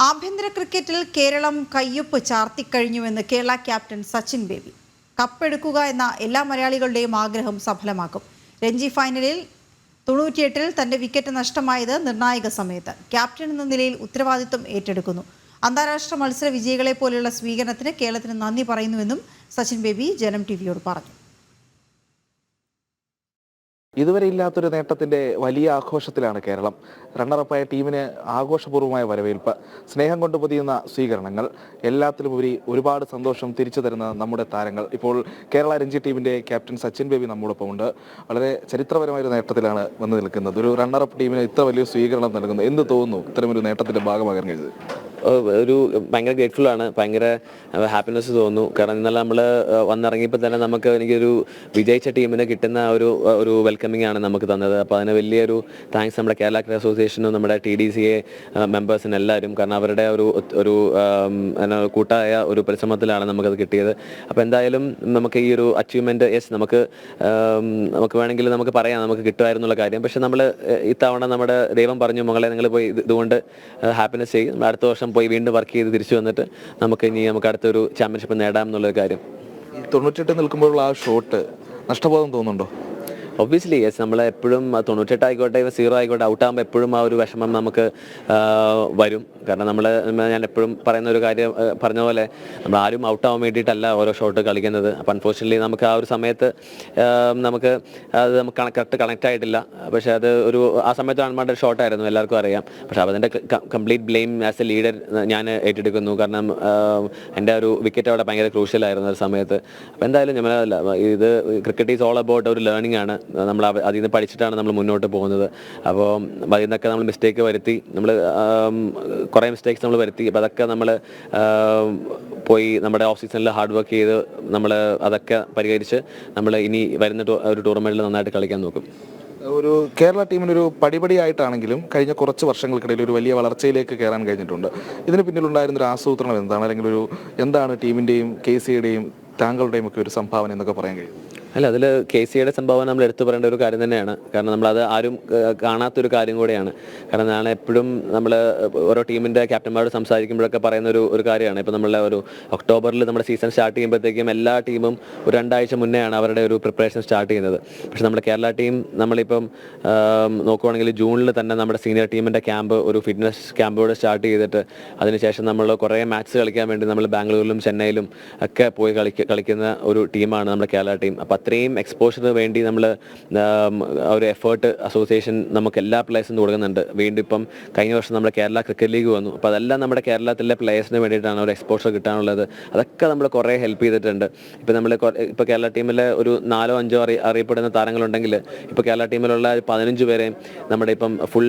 ആഭ്യന്തര ക്രിക്കറ്റിൽ കേരളം കയ്യൊപ്പ് ചാർത്തിക്കഴിഞ്ഞുവെന്ന് കേരള ക്യാപ്റ്റൻ സച്ചിൻ ബേബി. കപ്പെടുക്കുക എന്ന എല്ലാ മലയാളികളുടെയും ആഗ്രഹം സഫലമാക്കും. രഞ്ജി ഫൈനലിൽ തൊണ്ണൂറ്റിയെട്ടിൽ തന്റെ വിക്കറ്റ് നഷ്ടമായത് നിർണായക സമയത്ത്. ക്യാപ്റ്റൻ എന്ന നിലയിൽ ഉത്തരവാദിത്വം ഏറ്റെടുക്കുന്നു. അന്താരാഷ്ട്ര മത്സര വിജയികളെ പോലെയുള്ള സ്വീകരണത്തിന് കേരളത്തിന് നന്ദി പറയുന്നുവെന്നും സച്ചിൻ ബേബി ജനം ടി വിയോട് പറഞ്ഞു. ഇതുവരെ ഇല്ലാത്തൊരു നേട്ടത്തിന്റെ വലിയ ആഘോഷത്തിലാണ് കേരളം. റണ്ണറപ്പായ ടീമിന് ആഘോഷപൂർവമായ വരവേൽപ്പ് സ്നേഹം കൊണ്ട് പൊതിയുന്ന സ്വീകരണങ്ങൾ എല്ലാത്തിലുമുപരി ഒരുപാട് സന്തോഷം തിരിച്ചു തരുന്ന നമ്മുടെ താരങ്ങൾ. ഇപ്പോൾ കേരള രഞ്ജി ടീമിന്റെ ക്യാപ്റ്റൻ സച്ചിൻ ബേബി നമ്മോടൊപ്പം ഉണ്ട്. വളരെ ചരിത്രപരമായ ഒരു നേട്ടത്തിലാണ് വന്നു നിൽക്കുന്നത്. ഒരു റണ്ണറപ്പ് ടീമിന് ഇത്ര വലിയ സ്വീകരണം നൽകുന്നത് എന്ത് തോന്നുന്നു? ഇത്തരമൊരു നേട്ടത്തിന്റെ ഭാഗമാകാൻ കഴിഞ്ഞത്? ഒരു ഭയങ്കര ഗ്രേറ്റ്ഫുൾ ആണ്. ഭയങ്കര ഹാപ്പിനെസ് തോന്നുന്നു. കാരണം ഇന്നലെ നമ്മൾ വന്നിറങ്ങിയപ്പോൾ തന്നെ നമുക്ക് എനിക്കൊരു വിജയിച്ച ടീമിന് കിട്ടുന്ന ഒരു ഒരു വെൽക്കമിങ് ആണ് നമുക്ക് തന്നത്. അപ്പോൾ അതിന് വലിയൊരു താങ്ക്സ് നമ്മുടെ കേരള ക്രിക്കറ്റ് അസോസിയേഷനും നമ്മുടെ ടി ഡി സി എ മെമ്പേഴ്സിന് എല്ലാവരും. കാരണം അവരുടെ ഒരു ഒരു കൂട്ടായ ഒരു പരിശ്രമത്തിലാണ് നമുക്കത് കിട്ടിയത്. അപ്പോൾ എന്തായാലും നമുക്ക് ഈ ഒരു അച്ചീവ്മെന്റ് യെസ് നമുക്ക് നമുക്ക് വേണമെങ്കിൽ നമുക്ക് പറയാം. നമുക്ക് കിട്ടുമായിരുന്നുള്ള കാര്യം. പക്ഷേ നമ്മൾ ഇത്തവണ നമ്മുടെ ദൈവം പറഞ്ഞു മകളെ നിങ്ങൾ പോയി ഇതുകൊണ്ട് ഹാപ്പിനെസ് ചെയ്യും. അടുത്ത വർഷം പോയി വീണ്ടും വർക്ക് ചെയ്ത് തിരിച്ചു വന്നിട്ട് നമുക്ക് ഇനി നമുക്ക് അടുത്തൊരു ചാമ്പ്യൻഷിപ്പ് നേടാം എന്നുള്ളൊരു കാര്യം. തൊണ്ണൂറ്റെട്ട് നിൽക്കുമ്പോഴുള്ള ആ ഷോട്ട് നഷ്ടബോധം തോന്നുന്നുണ്ടോ? ഒബ്വിയസ്ലി യെസ് നമ്മൾ എപ്പോഴും തൊണ്ണൂറ്റെട്ട് ആയിക്കോട്ടെ സീറോ ആയിക്കോട്ടെ ഔട്ട് ആകുമ്പോൾ എപ്പോഴും ആ ഒരു വിഷമം നമുക്ക് വരും. കാരണം നമ്മൾ ഞാൻ എപ്പോഴും പറയുന്ന ഒരു കാര്യം പറഞ്ഞ പോലെ നമ്മൾ ആരും ഔട്ട് ആവാൻ വേണ്ടിയിട്ടല്ല ഓരോ ഷോട്ട് കളിക്കുന്നത്. അപ്പം അൺഫോർച്ചുനേറ്റ്ലി നമുക്ക് ആ ഒരു സമയത്ത് നമുക്ക് അത് നമുക്ക് കറക്റ്റ് കണക്ട് ആയിട്ടില്ല. പക്ഷേ അത് ഒരു ആ സമയത്ത് ഷോട്ട് ആയിരുന്നു എല്ലാവർക്കും അറിയാം. പക്ഷേ അതിന്റെ complete blame as a leader ഞാൻ ഏറ്റെടുക്കുന്നു. കാരണം എന്റെ ഒരു വിക്കറ്റ് അവിടെ ഭയങ്കര ക്രൂഷ്യലായിരുന്നു ഒരു സമയത്ത്. അപ്പോൾ എന്തായാലും ഞാൻ ഇത് ക്രിക്കറ്റ് ഈസ് ഓൾ അബൌട്ട് ഒരു ലേണിംഗ് ആണ്. നമ്മൾ അതിൽ നിന്ന് പഠിച്ചിട്ടാണ് നമ്മൾ മുന്നോട്ട് പോകുന്നത്. അപ്പോൾ അതിൽ നിന്നൊക്കെ നമ്മൾ മിസ്റ്റേക്ക് വരുത്തി നമ്മൾ കുറേ മിസ്റ്റേക്സ് നമ്മൾ വരുത്തി. അപ്പോൾ അതൊക്കെ നമ്മൾ പോയി നമ്മുടെ ഓഫ് സീസണിൽ ഹാർഡ് വർക്ക് ചെയ്ത് നമ്മൾ അതൊക്കെ പരിഹരിച്ച് നമ്മൾ ഇനി വരുന്ന ഒരു ടൂർണമെന്റിൽ നന്നായിട്ട് കളിക്കാൻ നോക്കും. ഒരു കേരള ടീമിനൊരു പടിപടിയായിട്ടാണെങ്കിലും കഴിഞ്ഞ കുറച്ച് വർഷങ്ങൾക്കിടയിൽ ഒരു വലിയ വളർച്ചയിലേക്ക് കയറാൻ കഴിഞ്ഞിട്ടുണ്ട്. ഇതിന് പിന്നിലുണ്ടായിരുന്ന ഒരു ആസൂത്രണം എന്താണ്? അല്ലെങ്കിൽ ഒരു എന്താണ് ടീമിന്റെയും കെ സിയുടെയും താങ്കളുടെയും ഒക്കെ ഒരു സംഭാവന എന്നൊക്കെ പറയാൻ കഴിയും. അല്ല അതിൽ കെ സിയുടെ സംഭാവന നമ്മൾ എടുത്തു പറയേണ്ട ഒരു കാര്യം തന്നെയാണ്. കാരണം നമ്മളത് ആരും കാണാത്തൊരു കാര്യം കൂടെയാണ്. കാരണം ഞാൻ എപ്പോഴും നമ്മൾ ഓരോ ടീമിന്റെ ക്യാപ്റ്റന്മാരോട് സംസാരിക്കുമ്പോഴൊക്കെ പറയുന്ന ഒരു ഒരു കാര്യമാണ്. ഇപ്പോൾ നമ്മളെ ഒരു ഒക്ടോബറിൽ നമ്മുടെ സീസൺ സ്റ്റാർട്ട് ചെയ്യുമ്പോഴത്തേക്കും എല്ലാ ടീമും ഒരു രണ്ടാഴ്ച മുന്നെയാണ് അവരുടെ ഒരു പ്രിപ്പറേഷൻ സ്റ്റാർട്ട് ചെയ്യുന്നത്. പക്ഷേ നമ്മുടെ കേരള ടീം നമ്മളിപ്പം നോക്കുവാണെങ്കിൽ ജൂണിൽ തന്നെ നമ്മുടെ സീനിയർ ടീമിന്റെ ക്യാമ്പ് ഒരു ഫിറ്റ്നസ് ക്യാമ്പോട് സ്റ്റാർട്ട് ചെയ്തിട്ട് അതിനുശേഷം നമ്മൾ കുറേ മാച്ച് കളിക്കാൻ വേണ്ടി നമ്മൾ ബാംഗ്ലൂരിലും ചെന്നൈയിലും ഒക്കെ പോയി കളിക്കുന്ന ഒരു ടീമാണ് നമ്മുടെ കേരള ടീം. അപ്പോൾ അത്രയും എക്സ്പോഷറിന് വേണ്ടി നമ്മൾ ഒരു എഫേർട്ട് അസോസിയേഷൻ നമുക്ക് എല്ലാ പ്ലേയേഴ്സും കൊടുക്കുന്നുണ്ട്. വീണ്ടും ഇപ്പം കഴിഞ്ഞ വർഷം നമ്മുടെ കേരള ക്രിക്കറ്റ് ലീഗ് വന്നു. അപ്പോൾ അതെല്ലാം നമ്മുടെ കേരളത്തിലെ പ്ലേയേഴ്സിന് വേണ്ടിയിട്ടാണ് ഒരു എക്സ്പോഷർ കിട്ടാനുള്ളത്. അതൊക്കെ നമ്മൾ കുറേ ഹെൽപ്പ് ചെയ്തിട്ടുണ്ട്. ഇപ്പോൾ നമ്മൾ ഇപ്പോൾ കേരള ടീമിലെ ഒരു നാലോ അഞ്ചോ അറി അറിയപ്പെടുന്ന താരങ്ങളുണ്ടെങ്കിൽ ഇപ്പോൾ കേരള ടീമിലുള്ള പതിനഞ്ച് പേരെ നമ്മുടെ ഇപ്പം ഫുൾ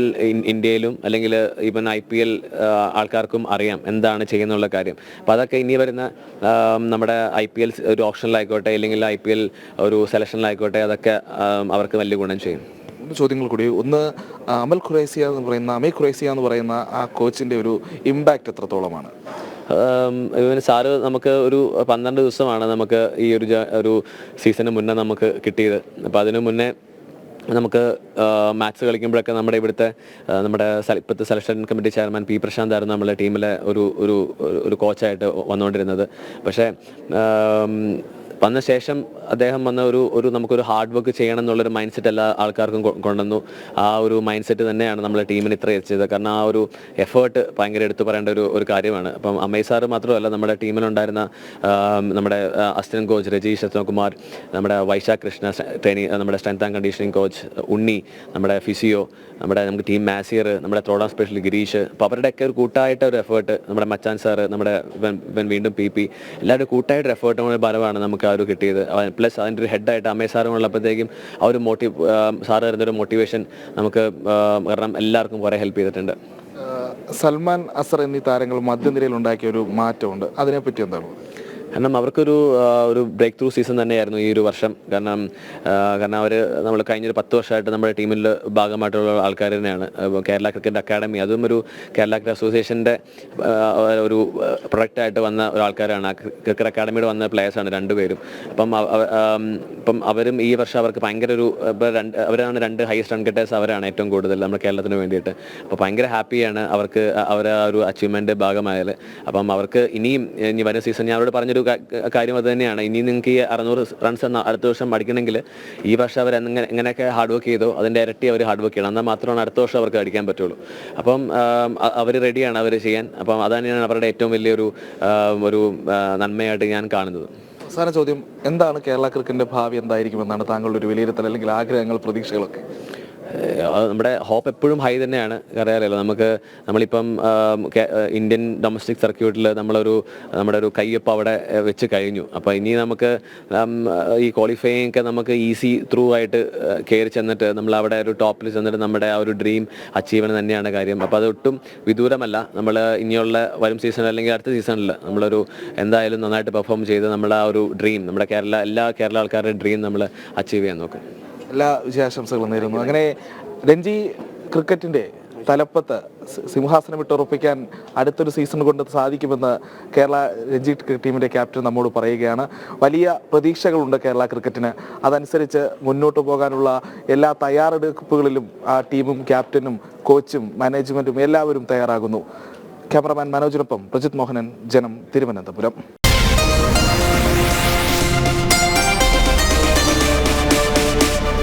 ഇന്ത്യയിലും അല്ലെങ്കിൽ ഇപ്പം ഐ പി എൽ ആൾക്കാർക്കും അറിയാം എന്താണ് ചെയ്യുന്നുള്ള കാര്യം. അപ്പോൾ അതൊക്കെ ഇനി വരുന്ന നമ്മുടെ ഐ പി എൽ ഒരു ഓപ്ഷനിലായിക്കോട്ടെ അല്ലെങ്കിൽ ഐ പി എൽ ഒരു സെലക്ഷനിലായിക്കോട്ടെ അതൊക്കെ അവർക്ക് വലിയ ഗുണം ചെയ്യും. രണ്ട് ചോദ്യങ്ങൾ കൂടി. ഒന്ന് അമൽ ഖുറൈസിയ എന്ന് പറയുന്ന അമേ ഖുറൈസിയ എന്ന് പറയുന്ന ആ കോച്ചിന്റെ ഒരു ഇമ്പാക്റ്റ് എത്രത്തോളമാണ്? ഇവന് സാറ് നമുക്ക് ഒരു പന്ത്രണ്ട് ദിവസമാണ് നമുക്ക് ഈ ഒരു ഒരു സീസണിന് മുന്നേ നമുക്ക് കിട്ടിയത്. അപ്പോൾ അതിന് മുന്നേ നമുക്ക് മാച്ച് കളിക്കുമ്പോഴൊക്കെ നമ്മുടെ ഇവിടുത്തെ നമ്മുടെ ഇപ്പോഴത്തെ selection committee chairman P Prashanth ആയിരുന്നു നമ്മുടെ ടീമിലെ ഒരു ഒരു ഒരു- കോച്ചായിട്ട് വന്നുകൊണ്ടിരുന്നത് പക്ഷേ വന്ന ശേഷം അദ്ദേഹം വന്ന ഒരു ഒരു നമുക്കൊരു ഹാർഡ് വർക്ക് ചെയ്യണം എന്നുള്ളൊരു മൈൻഡ് സെറ്റ് എല്ലാ ആൾക്കാർക്കും കൊണ്ടുവന്നു. ആ ഒരു മൈൻഡ് സെറ്റ് തന്നെയാണ് നമ്മളെ ടീമിന് ഇത്ര എത്തിച്ചത് കാരണം ആ ഒരു എഫേർട്ട് ഭയങ്കര എടുത്തു പറയേണ്ട ഒരു ഒരു കാര്യമാണ്. അപ്പം അമ്മയ് സാറ് മാത്രമല്ല നമ്മുടെ ടീമിലുണ്ടായിരുന്ന നമ്മുടെ അസിസ്റ്റന്റ് കോച്ച് രജീഷ് രത്നകുമാർ നമ്മുടെ വൈശാഖ് കൃഷ്ണ ട്രെയിനിങ് നമ്മുടെ strength and conditioning coach Unni നമ്മുടെ ഫിസിയോ നമ്മുടെ നമുക്ക് ടീം മാസിയർ നമ്മുടെ ത്രോഡാ സ്പെഷ്യൽ ഗിരീഷ് അപ്പോൾ അവരുടെയൊക്കെ ഒരു കൂട്ടായിട്ട് ഒരു എഫേർട്ട് നമ്മുടെ മച്ചാൻ സാറ് നമ്മുടെ വീണ്ടും പി പി എല്ലാവരും കൂട്ടായിട്ട് എഫേർട്ടും ഫലമാണ് നമുക്ക് ഒരു കിട്ടിയത്. പ്ലസ് അതിന്റെ ഒരു ഹെഡായിട്ട് അമ്മയെ സാറും ഉള്ളപ്പോഴത്തേക്കും ആ ഒരു മോട്ടി സാറ് തരുന്നൊരു മോട്ടിവേഷൻ നമുക്ക് കാരണം എല്ലാവർക്കും കുറേ ഹെൽപ്പ് ചെയ്തിട്ടുണ്ട്. സൽമാൻ അസർ എന്നീ താരങ്ങൾ മധ്യനിരയിൽ ഉണ്ടാക്കിയ ഒരു മാറ്റമുണ്ട്. അതിനെപ്പറ്റി എന്താണ്? കാരണം അവർക്കൊരു ഒരു ബ്രേക്ക് ത്രൂ സീസൺ തന്നെയായിരുന്നു ഈ ഒരു വർഷം. കാരണം കാരണം അവർ നമ്മൾ കഴിഞ്ഞൊരു പത്ത് വർഷമായിട്ട് നമ്മുടെ ടീമിൽ ഭാഗമായിട്ടുള്ള ആൾക്കാർ തന്നെയാണ്. കേരള ക്രിക്കറ്റ് അക്കാഡമി അതും ഒരു കേരള ക്രിക്കറ്റ് അസോസിയേഷന്റെ ഒരു പ്രൊഡക്റ്റായിട്ട് വന്ന ഒരാൾക്കാരാണ് ക്രിക്കറ്റ് അക്കാഡമിയുടെ വന്ന പ്ലേയേഴ്സാണ് രണ്ടുപേരും അപ്പം ഇപ്പം അവരും ഈ വർഷം അവർക്ക് ഭയങ്കര ഒരു അവരാണ് രണ്ട് ഹയസ്റ്റ് റൺ ഗെറ്റേഴ്സ് അവരാണ് ഏറ്റവും കൂടുതൽ നമ്മുടെ കേരളത്തിന് വേണ്ടിയിട്ട്. അപ്പോൾ ഭയങ്കര ഹാപ്പിയാണ് അവർക്ക് അവർ ആ ഒരു അച്ചീവ്മെന്റ് ഭാഗമായാൽ അപ്പം അവർക്ക് ഇനിയും ഇനി വരുന്ന സീസൺ ഞാൻ അവരോട് പറഞ്ഞൊരു കാ- കാര്യം അത് തന്നെയാണ്. ഇനി നിങ്ങൾക്ക് ഈ അറുന്നൂറ് റൺസ് എന്ന അടുത്ത വർഷം അടിക്കണമെങ്കിൽ ഈ വർഷം അവർ എങ്ങനെ എങ്ങനെയൊക്കെ ഹാർഡ് വർക്ക് ചെയ്തോ അതിന്റെ ഇരട്ടി അവർ ഹാർഡ് വർക്ക് ചെയ്യണം. എന്നാൽ മാത്രമാണ് അടുത്ത വർഷം അവർക്ക് അടിക്കാൻ പറ്റുള്ളൂ. അപ്പം അവർ റെഡിയാണ് അവർ ചെയ്യാൻ. അപ്പം അത് തന്നെയാണ് അവരുടെ ഏറ്റവും വലിയൊരു ഒരു നന്മയായിട്ട് ഞാൻ കാണുന്നത്. അവസാന ചോദ്യം എന്താണ് കേരള ക്രിക്കറ്റിന്റെ ഭാവി എന്തായിരിക്കുമെന്നാണ് താങ്കളുടെ ഒരു വിലയിരുത്തൽ അല്ലെങ്കിൽ ആഗ്രഹങ്ങൾ പ്രതീക്ഷകളൊക്കെ? നമ്മുടെ ഹോപ്പ് എപ്പോഴും ഹൈ തന്നെയാണ്. അറിയാലോ നമുക്ക് നമ്മളിപ്പം ഇന്ത്യൻ ഡൊമസ്റ്റിക് സർക്യൂട്ടിൽ നമ്മളൊരു നമ്മുടെ ഒരു കയ്യൊപ്പ് അവിടെ വെച്ച് കഴിഞ്ഞു. അപ്പോൾ ഇനി നമുക്ക് ഈ ക്വാളിഫൈയിങ് ഒക്കെ നമുക്ക് ഈസി ത്രൂ ആയിട്ട് കയറി ചെന്നിട്ട് നമ്മൾ അവിടെ ഒരു ടോപ്പിൽ ചെന്നിട്ട് നമ്മുടെ ആ ഒരു ഡ്രീം അച്ചീവ് ചെയ്യണം തന്നെയാണ് കാര്യം. അപ്പോൾ അതൊട്ടും വിദൂരമല്ല. നമ്മൾ ഇനിയുള്ള വരും സീസൺ അല്ലെങ്കിൽ അടുത്ത സീസണിൽ നമ്മളൊരു എന്തായാലും നന്നായിട്ട് പെർഫോം ചെയ്ത് നമ്മുടെ ആ ഒരു ഡ്രീം നമ്മുടെ കേരള എല്ലാ കേരള ആൾക്കാരുടെയും ഡ്രീം നമ്മൾ അച്ചീവ് ചെയ്യാൻ നോക്കും. എല്ലാ വിശേഷാംശങ്ങളും നേരുന്നു. അങ്ങനെ രഞ്ജി ക്രിക്കറ്റിന്റെ തലപ്പത്ത് സിംഹാസനം ഇട്ടുറപ്പിക്കാൻ അടുത്തൊരു സീസൺ കൊണ്ട് സാധിക്കുമെന്ന് കേരള രഞ്ജി ടീമിന്റെ ക്യാപ്റ്റൻ നമ്മോട് പറയുകയാണ്. വലിയ പ്രതീക്ഷകളുണ്ട് കേരള ക്രിക്കറ്റിന്. അതനുസരിച്ച് മുന്നോട്ട് പോകാനുള്ള എല്ലാ തയ്യാറെടുപ്പുകളിലും ആ ടീമും ക്യാപ്റ്റനും കോച്ചും മാനേജ്മെന്റും എല്ലാവരും തയ്യാറാകുന്നു. ക്യാമറമാൻ മനോജിനൊപ്പം പ്രജിത് മോഹനൻ ജനം തിരുവനന്തപുരം.